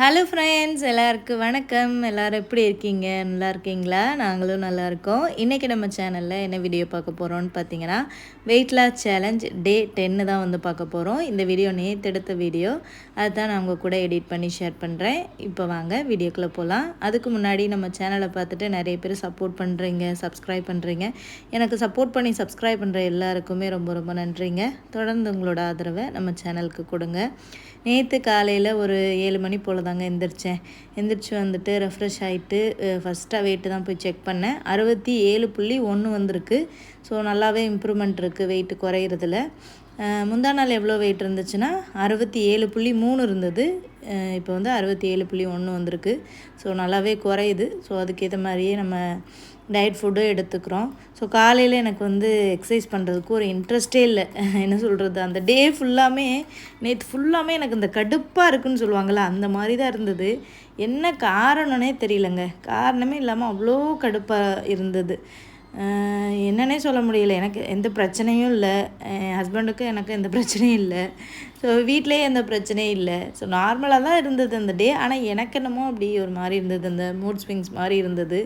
Hello friends எல்லாருக்கும் வணக்கம். எல்லோரும் எப்படி இருக்கீங்க? நல்லா இருக்கீங்களா? நாங்களும் நல்லா இருக்கோம். இன்றைக்கி நம்ம சேனலில் என்ன வீடியோ பார்க்க போகிறோம்னு பார்த்தீங்கன்னா வெயிட் லாஸ் சேலஞ்ச் டே டென்னு தான் வந்து பார்க்க போகிறோம் இந்த வீடியோ நேற்று எடுத்த வீடியோ அதுதான் நான் உங்கள் கூட எடிட் பண்ணி ஷேர் பண்ணுறேன் இப்போ வாங்க வீடியோக்குள்ளே போகலாம் அதுக்கு முன்னாடி நம்ம சேனலை பார்த்துட்டு நிறைய பேர் சப்போர்ட் பண்ணுறீங்க சப்ஸ்கிரைப் பண்ணுறீங்க எனக்கு சப்போர்ட் பண்ணி சப்ஸ்கிரைப் பண்ணுற எல்லாருக்குமே ரொம்ப ரொம்ப நன்றிங்க. தொடர்ந்து உங்களோட ஆதரவை நம்ம சேனலுக்கு கொடுங்க. நேற்று காலையில் ஒரு ஏழு மணி போல் தாங்க எந்திரிச்சேன். எந்திரிச்சு வந்துட்டு ரெஃப்ரெஷ் ஆகிட்டு ஃபஸ்ட்டாக வெயிட்டு தான் போய் செக் பண்ணேன். அறுபத்தி ஏழு புள்ளி ஒன்று வந்திருக்கு. ஸோ நல்லாவே இம்ப்ரூவ்மெண்ட் இருக்குது வெயிட்டு குறையிறதுல. முந்தா நாள் எவ்வளோ வெயிட் இருந்துச்சுன்னா அறுபத்தி ஏழு புள்ளி மூணு இருந்தது. இப்போ வந்து அறுபத்தி ஏழு புள்ளி ஒன்று வந்திருக்கு. ஸோ நல்லாவே குறையுது. ஸோ அதுக்கேற்ற மாதிரியே நம்ம டயட் ஃபுட்டும் எடுத்துக்கிறோம். ஸோ காலையில் எனக்கு வந்து எக்ஸசைஸ் பண்ணுறதுக்கு ஒரு இன்ட்ரெஸ்டே இல்லை. என்ன சொல்கிறது அந்த டே ஃபுல்லாமே நேற்று ஃபுல்லாமே எனக்கு இந்த கடுப்பாக இருக்குன்னு சொல்லுவாங்கள்ல அந்த மாதிரி தான் இருந்தது. என்ன காரணம்னே தெரியலங்க. காரணமே இல்லாமல் அவ்வளோ கடுப்பாக இருந்தது. என்னன்னே சொல்ல முடியல. எனக்கு எந்த பிரச்சனையும் இல்லை. என் ஹஸ்பண்டுக்கும் எனக்கு எந்த பிரச்சனையும் இல்லை. ஸோ வீட்லேயே எந்த பிரச்சனையும் இல்லை. ஸோ நார்மலாக தான் இருந்தது அந்த டே ஆனால் எனக்கு என்னமோ அப்படி ஒரு மாதிரி இருந்தது. அந்த மூட் ஸ்விங்ஸ் மாதிரி இருந்தது.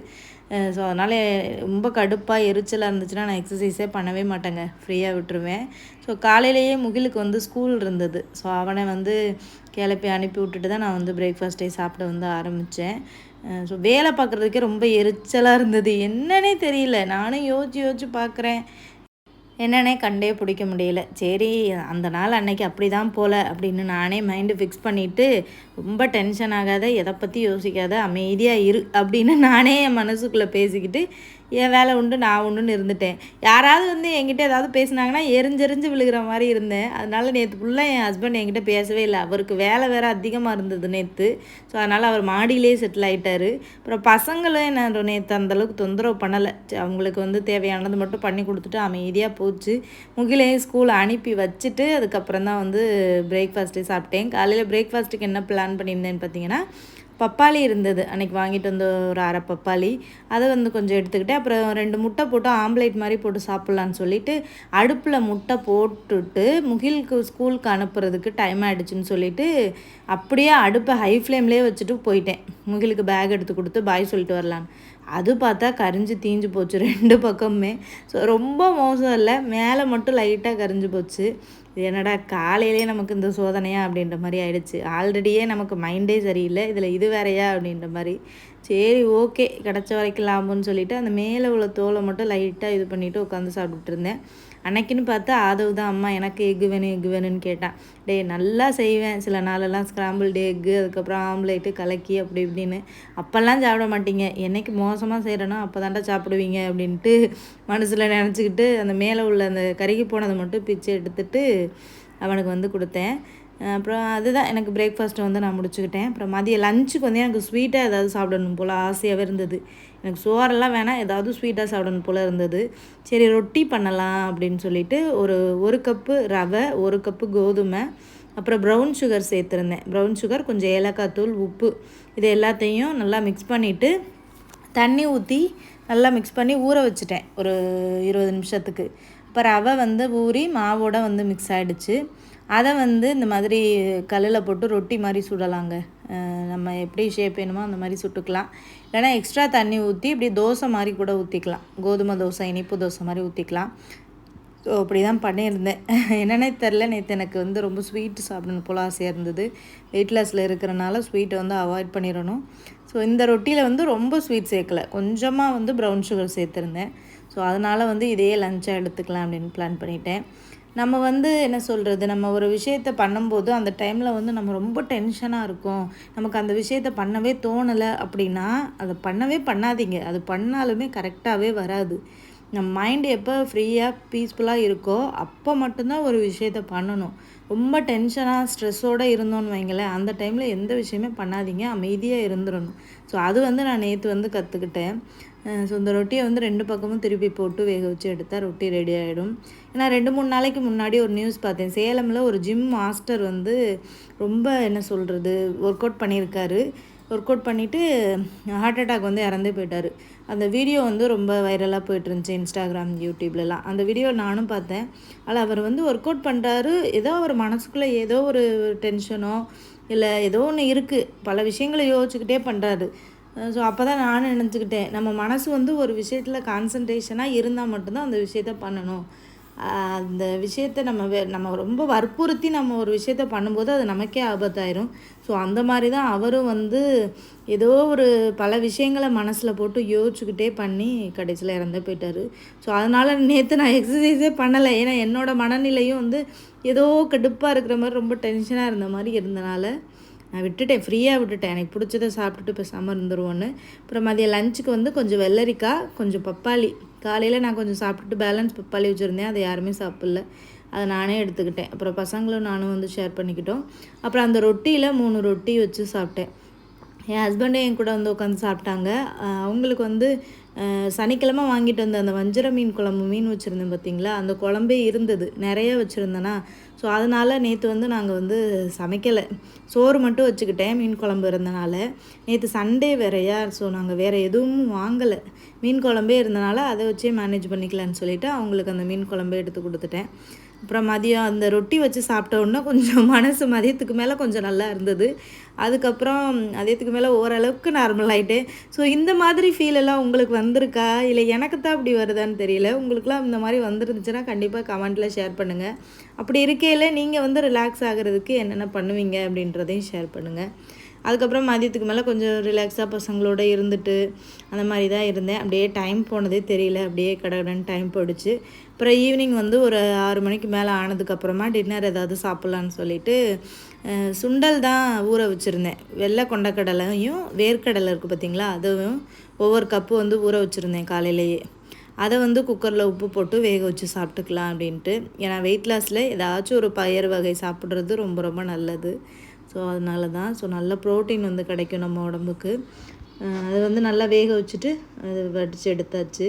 ஸோ அதனால் ரொம்ப கடுப்பாக எரிச்சலாக இருந்துச்சுன்னா நான் எக்ஸசைஸே பண்ணவே மாட்டேங்க. ஃப்ரீயாக விட்டுருவேன். ஸோ காலையிலேயே முகிலுக்கு வந்து ஸ்கூல் இருந்தது. ஸோ அவனை வந்து கிளப்பி அனுப்பி விட்டுட்டு தான் நான் வந்து பிரேக்ஃபாஸ்ட்டே சாப்பிட வந்து ஆரம்பித்தேன் ஸோ வேலை பார்க்குறதுக்கே ரொம்ப எரிச்சலாக இருந்தது. என்னன்னே தெரியல. நானும் யோசிச்சு யோசிச்சு பார்க்குறேன். என்னன்னே கண்டே பிடிக்க முடியல. சரி அந்த நாள் அன்னைக்கு அப்படி தான் போல் அப்படின்னு நானே மைண்டு ஃபிக்ஸ் பண்ணிவிட்டு ரொம்ப டென்ஷன் ஆகாத எதை பற்றி யோசிக்காத அமைதியாக இரு அப்படின்னு நானே என் மனசுக்குள்ளே பேசிக்கிட்டு என் வேலை உண்டு நான் உண்டுன்னு இருந்துட்டேன். யாராவது வந்து என்கிட்ட ஏதாவது பேசினாங்கன்னா எரிஞ்செரிஞ்சு விழுகிற மாதிரி இருந்தேன். அதனால் நேற்று ஃபுல்லாக என் ஹஸ்பண்ட் என்கிட்ட பேசவே இல்லை. அவருக்கு வேலை வேறு அதிகமாக இருந்தது நேற்று ஸோ அதனால் அவர் மாடியிலே செட்டில் ஆகிட்டார் அப்புறம் பசங்களும் என்ன நேற்று அந்தளவுக்கு தொந்தரவு பண்ணலை. அவங்களுக்கு வந்து தேவையானது மட்டும் பண்ணி கொடுத்துட்டு அமைதியாக போச்சு. முகிலையும் ஸ்கூல் அனுப்பி வச்சுட்டு அதுக்கப்புறம் தான் வந்து பிரேக்ஃபாஸ்ட்டே சாப்பிட்டேன். காலையில் பிரேக்ஃபாஸ்ட்டுக்கு என்ன பிளான் பண்ணியிருந்தேன்னு பார்த்தீங்கன்னா பப்பாளி இருந்தது. அன்றைக்கி வாங்கிட்டு வந்த ஒரு அரை பப்பாளி. அதை வந்து கொஞ்சம் எடுத்துக்கிட்டேன். அப்புறம் ரெண்டு முட்டை போட்டு ஆம்லேட் மாதிரி போட்டு சாப்பிட்லான்னு சொல்லிட்டு அடுப்பில் முட்டை போட்டுட்டு முகிலுக்கு ஸ்கூலுக்கு அனுப்புறதுக்கு டைம் ஆகிடுச்சின்னு சொல்லிட்டு அப்படியே அடுப்பை ஹை ஃப்ளேம்லேயே வச்சுட்டு போயிட்டேன். முகிலுக்கு பேக் எடுத்து கொடுத்து பாய் சொல்லிட்டு வரலான்னு அது பார்த்தா கரிஞ்சு தீஞ்சு போச்சு ரெண்டு பக்கமுமே. ஸோ ரொம்ப மோசம் இல்லை. மேலே மட்டும் லைட்டாக கரிஞ்சு போச்சு. இது என்னடா காலையிலே நமக்கு இந்த சோதனையா அப்படின்ற மாதிரி ஆயிடுச்சு. ஆல்ரெடியே நமக்கு மைண்டே சரியில்லை. இதில் இது வேறையா அப்படின்ற மாதிரி. சரி ஓகே கிடச்ச வரைக்கும் லாபம்னு சொல்லிவிட்டு அந்த மேலே உள்ள தோலை மட்டும் லைட்டாக இது பண்ணிவிட்டு உட்காந்து சாப்பிட்டுட்டு இருந்தேன். அன்னைக்குன்னு பார்த்தா ஆதவ் தான் அம்மா எனக்கு எக்கு வேணும் எக்கு வேணும்னு கேட்டான். டே நல்லா செய்வேன். சில நாளெல்லாம் ஸ்க்ராம்பிள்டு எக்கு அதுக்கப்புறம் ஆம்லேட்டு கலக்கி அப்படி இப்படின்னு. அப்போல்லாம் சாப்பிட மாட்டீங்க. என்னைக்கு மோசமாக செய்கிறனோ அப்போ தாண்டா சாப்பிடுவீங்க அப்படின்ட்டு மனசில் நினச்சிக்கிட்டு அந்த மேலே உள்ள அந்த கருகி போனதை மட்டும் பிச்சு எடுத்துட்டு அவனுக்கு வந்து கொடுத்தேன். அப்புறம் அதுதான் எனக்கு பிரேக்ஃபாஸ்ட்டை வந்து நான் முடிச்சுக்கிட்டேன். அப்புறம் மதியம் லஞ்சுக்கு வந்து எனக்கு ஸ்வீட்டாக ஏதாவது சாப்பிடணும் போல் ஆசையாகவே இருந்தது. எனக்கு சோறெல்லாம் வேணாம் ஏதாவது ஸ்வீட்டாக சாப்பிடணும் போல் இருந்தது. சரி ரொட்டி பண்ணலாம் அப்படின்னு சொல்லிட்டு ஒரு ஒரு கப்பு ரவை ஒரு கப்பு கோதுமை அப்புறம் ப்ரௌன் சுகர் சேர்த்துருந்தேன். ப்ரௌன் சுகர் கொஞ்சம் ஏலக்காய் தூள் உப்பு இது எல்லாத்தையும் நல்லா மிக்ஸ் பண்ணிவிட்டு தண்ணி ஊற்றி நல்லா மிக்ஸ் பண்ணி ஊற வச்சுட்டேன். ஒரு இருபது நிமிஷத்துக்கு. இப்போ ரவை வந்து ஊறி மாவோட வந்து மிக்ஸ் ஆகிடுச்சு அதை வந்து இந்த மாதிரி கல்லில் போட்டு ரொட்டி மாதிரி சுடலாங்க. நம்ம எப்படி ஷேப் வேணுமோ அந்த மாதிரி சுட்டுக்கலாம். இல்லைனா எக்ஸ்ட்ரா தண்ணி ஊற்றி இப்படி தோசை மாதிரி கூட ஊற்றிக்கலாம் கோதுமை தோசை இனிப்பு தோசை மாதிரி ஊற்றிக்கலாம் ஸோ அப்படி தான் பண்ணியிருந்தேன். என்னன்னே தெரில நேற்று எனக்கு வந்து ரொம்ப ஸ்வீட்டு சாப்பிடணும் போல் ஆசையாக இருந்தது. வெயிட் லாஸில் இருக்கிறனால ஸ்வீட்டை வந்து அவாய்ட் பண்ணிடணும். ஸோ இந்த ரொட்டியில் வந்து ரொம்ப ஸ்வீட் சேர்க்கலை. கொஞ்சமாக வந்து ப்ரௌன் சுகர் சேர்த்துருந்தேன். ஸோ அதனால் வந்து இதே லஞ்சாக எடுத்துக்கலாம் அப்படின்னு பிளான் பண்ணிட்டேன். நம்ம வந்து என்ன சொல்கிறது நம்ம ஒரு விஷயத்த பண்ணும்போது அந்த டைமில் வந்து நம்ம ரொம்ப டென்ஷனாக இருக்கும். நமக்கு அந்த விஷயத்த பண்ணவே தோணலை அப்படின்னா அதை பண்ணவே பண்ணாதீங்க. அது பண்ணாலுமே கரெக்டாகவே வராது. நம்ம மைண்டு எப்போ ஃப்ரீயாக பீஸ்ஃபுல்லாக இருக்கோ அப்போ மட்டும்தான் ஒரு விஷயத்த பண்ணணும். ரொம்ப டென்ஷனாக ஸ்ட்ரெஸ்ஸோடு இருந்தோன்னு வைங்களேன். அந்த டைமில் எந்த விஷயமே பண்ணாதீங்க. அமைதியாக இருந்துடணும் ஸோ அது வந்து நான் நேற்று வந்து கற்றுக்கிட்டேன் ஸோ இந்த ரொட்டியை வந்து ரெண்டு பக்கமும் திருப்பி போட்டு வேக வச்சு எடுத்தால் ரொட்டி ரெடி ஆகிடும் ஏன்னா ரெண்டு மூணு நாளைக்கு முன்னாடி ஒரு நியூஸ் பார்த்தேன். சேலமில் ஒரு ஜிம் மாஸ்டர் வந்து ரொம்ப என்ன சொல்கிறது ஒர்க் அவுட் பண்ணியிருக்காரு. ஒர்க் அவுட் பண்ணிவிட்டு ஹார்ட் அட்டாக் வந்து இறந்து போயிட்டார். அந்த வீடியோ வந்து ரொம்ப வைரலாக போயிட்டுருந்துச்சு இன்ஸ்டாகிராம் யூடியூப்லலாம் அந்த வீடியோ நானும் பார்த்தேன். அதில் அவர் வந்து ஒர்க் அவுட் பண்ணுறாரு ஏதோ அவர் மனசுக்குள்ளே ஏதோ ஒரு டென்ஷனோ இல்லை ஏதோ ஒன்று இருக்குது பல விஷயங்களை யோசிச்சுக்கிட்டே பண்ணுறாரு ஸோ அப்போ தான் நானும் நினச்சிக்கிட்டேன். நம்ம மனசு வந்து ஒரு விஷயத்தில் கான்சன்ட்ரேஷனாக இருந்தால் மட்டும்தான் அந்த விஷயத்த பண்ணணும். அந்த விஷயத்த நம்ம நம்ம ரொம்ப வற்புறுத்தி நம்ம ஒரு விஷயத்த பண்ணும்போது அது நமக்கே ஆபத்தாயிரும். ஸோ அந்த மாதிரி தான் அவரும் வந்து ஏதோ ஒரு பல விஷயங்களை மனசில் போட்டு யோசிச்சுக்கிட்டே பண்ணி கடைசியில் இறந்து போயிட்டார். ஸோ அதனால் நேற்று நான் எக்ஸசைஸே பண்ணலை. ஏன்னா என்னோடய மனநிலையும் வந்து ஏதோ கடுப்பாக இருக்கிற மாதிரி ரொம்ப டென்ஷனாக இருந்த மாதிரி இருந்தனால நான் விட்டுட்டேன். ஃப்ரீயாக விட்டுட்டேன். எனக்கு பிடிச்சதை சாப்பிட்டுட்டு பேசாமல் இருந்துருவோன்னு. அப்புறம் மதியம் லஞ்சுக்கு வந்து கொஞ்சம் வெள்ளரிக்காய் கொஞ்சம் பப்பாளி. காலையில் நான் கொஞ்சம் சாப்பிட்டுட்டு பேலன்ஸ் பப்பாளி வச்சுருந்தேன். அதை யாருமே சாப்பிடல. அதை நானே எடுத்துக்கிட்டேன். அப்புறம் பசங்களும் நானும் வந்து ஷேர் பண்ணிக்கிட்டோம். அப்புறம் அந்த ரொட்டியில் மூணு ரொட்டி வச்சு சாப்பிட்டேன். என் ஹஸ்பண்டே என் கூட வந்து உட்காந்து சாப்பிட்டாங்க. அவங்களுக்கு வந்து சனிக்கிழமை வாங்கிட்டு வந்த அந்த வஞ்சர மீன் குழம்பு மீன் வச்சுருந்தேன் பார்த்தீங்களா அந்த குழம்பே இருந்தது. நிறைய வச்சுருந்தேன்னா ஸோ அதனால் நேற்று வந்து நாங்கள் வந்து சமைக்கலை. சோறு மட்டும் வச்சுக்கிட்டேன் மீன் குழம்பு இருந்தனால. நேற்று சண்டே வேறையா ஸோ நாங்கள் வேறு எதுவும் வாங்கலை. மீன் குழம்பே இருந்தனால அதை வச்சே மேனேஜ் பண்ணிக்கலான்னு சொல்லிவிட்டு அவங்களுக்கு அந்த மீன் குழம்பே எடுத்து கொடுத்துட்டேன். அப்புறம் மதியம் அந்த ரொட்டி வச்சு சாப்பிட்டோன்னா கொஞ்சம் மனசு மதியத்துக்கு மேலே கொஞ்சம் நல்லா இருந்தது. அதுக்கப்புறம் மதியத்துக்கு மேலே ஓரளவுக்கு நார்மல் ஆகிட்டேன் ஸோ இந்த மாதிரி ஃபீல் எல்லாம் உங்களுக்கு வந்திருக்கா? இல்லை எனக்கு தான் அப்படி வருதான்னு தெரியல. உங்களுக்குலாம் இந்த மாதிரி வந்துருந்துச்சுன்னா கண்டிப்பாக கமெண்ட்டில் ஷேர் பண்ணுங்கள் அப்படி இருக்கையில் நீங்கள் வந்து ரிலாக்ஸ் ஆகிறதுக்கு என்னென்ன பண்ணுவீங்க அப்படின்றதையும் ஷேர் பண்ணுங்கள் அதுக்கப்புறம் மதியத்துக்கு மேலே கொஞ்சம் ரிலாக்ஸாக பசங்களோட இருந்துட்டு அந்த மாதிரி தான் இருந்தேன். அப்படியே டைம் போனதே தெரியல. அப்படியே கடகடன்னு டைம் போயிடுச்சு. அப்புறம் ஈவினிங் வந்து ஒரு ஆறு மணிக்கு மேலே ஆனதுக்கப்புறமா டின்னர் ஏதாவது சாப்பிட்லான்னு சொல்லிட்டு சுண்டல் தான் ஊற வச்சுருந்தேன். வெள்ளை கொண்டக்கடலையும் வேர்க்கடலை இருக்குது பார்த்திங்களா அதுவும் ஒவ்வொரு கப்பு வந்து ஊற வச்சுருந்தேன் காலையிலேயே. அதை வந்து குக்கரில் உப்பு போட்டு வேக வச்சு சாப்பிட்டுக்கலாம் அப்படின்ட்டு. ஏன்னா வெயிட் லாஸில் ஏதாச்சும் ஒரு பயிர் வகை சாப்பிட்றது ரொம்ப ரொம்ப நல்லது. ஸோ அதனால தான் ஸோ நல்ல ப்ரோட்டீன் வந்து கிடைக்கும் நம்ம உடம்புக்கு. அதை வந்து நல்லா வேக வச்சுட்டு அது வடித்து எடுத்தாச்சு.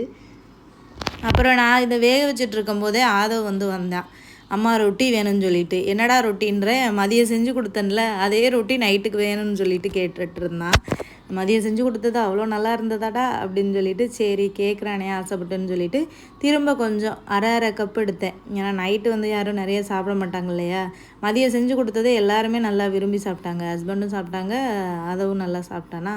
அப்புறம் நான் இதை வேக வச்சுட்டு இருக்கும்போதே ஆதவ் வந்து வந்தான். அம்மா ரொட்டி வேணும்னு சொல்லிட்டு. என்னடா ரொட்டின்ற? மதியம் செஞ்சு கொடுத்தேன்ல. அதே ரொட்டி நைட்டுக்கு வேணும்னு சொல்லிட்டு கேட்டுட்டு இருந்தான் மதியம் செஞ்சு கொடுத்தது அவ்வளோ நல்லா இருந்ததாடா? அப்படின்னு சொல்லிட்டு சரி கேட்குறானே ஆசைப்பட்டுன்னு சொல்லிட்டு திரும்ப கொஞ்சம் அரை அரை கப் எடுத்தேன். ஏன்னா நைட்டு வந்து யாரும் நிறைய சாப்பிட மாட்டாங்க இல்லையா? மதியம் செஞ்சு கொடுத்ததே எல்லாருமே நல்லா விரும்பி சாப்பிட்டாங்க. ஹஸ்பண்டும் சாப்பிட்டாங்க அதவும் நல்லா சாப்பிட்டானா?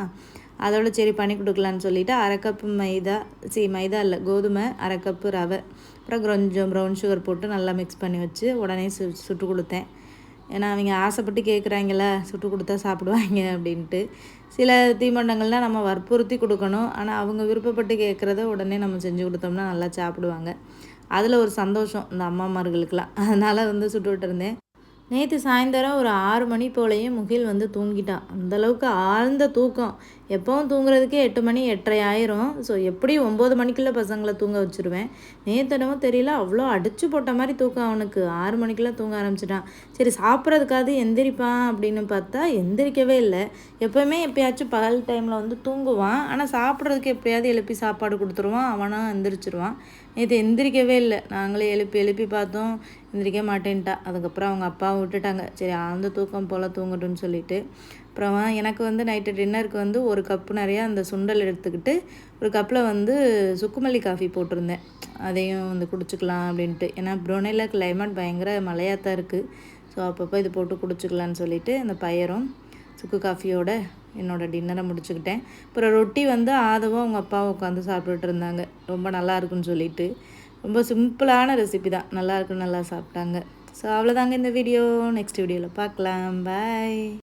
அதோட சரி பண்ணி கொடுக்கலான்னு சொல்லிவிட்டு அரை கப்பு மைதா சி மைதா இல்லை கோதுமை அரை கப்பு ரவை அப்புறம் கொஞ்சம் ப்ரௌன் சுகர் போட்டு நல்லா மிக்ஸ் பண்ணி வச்சு உடனே சு சுட்டு கொடுத்தேன். ஏன்னா அவங்க ஆசைப்பட்டு கேட்குறாங்கள சுட்டு கொடுத்தா சாப்பிடுவாங்க அப்படின்ட்டு. சில தீமண்டங்கள்லாம் நம்ம வற்புறுத்தி கொடுக்கணும். ஆனால் அவங்க விருப்பப்பட்டு கேட்குறத உடனே நம்ம செஞ்சு கொடுத்தோம்னா நல்லா சாப்பிடுவாங்க. அதில் ஒரு சந்தோஷம் இந்த அம்மாமார்களுக்கெலாம் அதனால் வந்து சுட்டு விட்டுருந்தேன். நேற்று சாயந்தரம் ஒரு ஆறு மணி போலையும் முகில் வந்து தூங்கிட்டான். அந்தளவுக்கு ஆழ்ந்த தூக்கம். எப்போவும் தூங்குறதுக்கே எட்டு மணி எட்டரை ஆயிரும். ஸோ எப்படி ஒம்பது மணிக்குள்ளே பசங்களை தூங்க வச்சுருவேன்? நேத்தனமும் தெரியல அவ்வளோ அடிச்சு போட்ட மாதிரி தூக்கம் அவனுக்கு. ஆறு மணிக்கெல்லாம் தூங்க ஆரம்பிச்சிட்டான். சரி சாப்பிட்றதுக்காவது எந்திரிப்பான் அப்படின்னு பார்த்தா எந்திரிக்கவே இல்லை. எப்போவுமே எப்பயாச்சும் பகல் டைமில் வந்து தூங்குவான். ஆனால் சாப்பிட்றதுக்கு எப்படியாவது எழுப்பி சாப்பாடு கொடுத்துருவான். அவனும் எந்திரிச்சிருவான். நேற்று எந்திரிக்கவே இல்லை. நாங்களே எழுப்பி எழுப்பி பார்த்தோம். எந்திரிக்க மாட்டேன்ட்டா. அதுக்கப்புறம் அவங்க அப்பாவை விட்டுட்டாங்க. சரி ஆழ்ந்த தூக்கம் போல் தூங்கட்டும்னு சொல்லிட்டு. அப்புறம் எனக்கு வந்து நைட்டு டின்னருக்கு வந்து ஒரு கப்பு நிறையா அந்த சுண்டல் எடுத்துக்கிட்டு ஒரு கப்பில் வந்து சுக்குமல்லி காஃபி போட்டிருந்தேன். அதையும் வந்து குடிச்சிக்கலாம் அப்படின்ட்டு. ஏன்னா ப்ரோனேல கிளைமேட் பயங்கர மழையாக தான் இருக்குது ஸோ அப்பப்போ இது போட்டு குடிச்சிக்கலான்னு சொல்லிட்டு அந்த பயரும் சுக்கு காஃபியோட என்னோடய டின்னரை முடிச்சுக்கிட்டேன். அப்புறம் ரொட்டி வந்து ஆதவும் அவங்க அப்பாவும் உட்காந்து சாப்பிட்டுட்டு இருந்தாங்க. ரொம்ப நல்லா இருக்குன்னு சொல்லிட்டு. ரொம்ப சிம்பிளான ரெசிபி தான். நல்லா இருக்குன்னு நல்லா சாப்பிட்டாங்க. ஸோ அவ்வளோதாங்க இந்த வீடியோ நெக்ஸ்ட் வீடியோவில் பார்க்கலாம். பாய்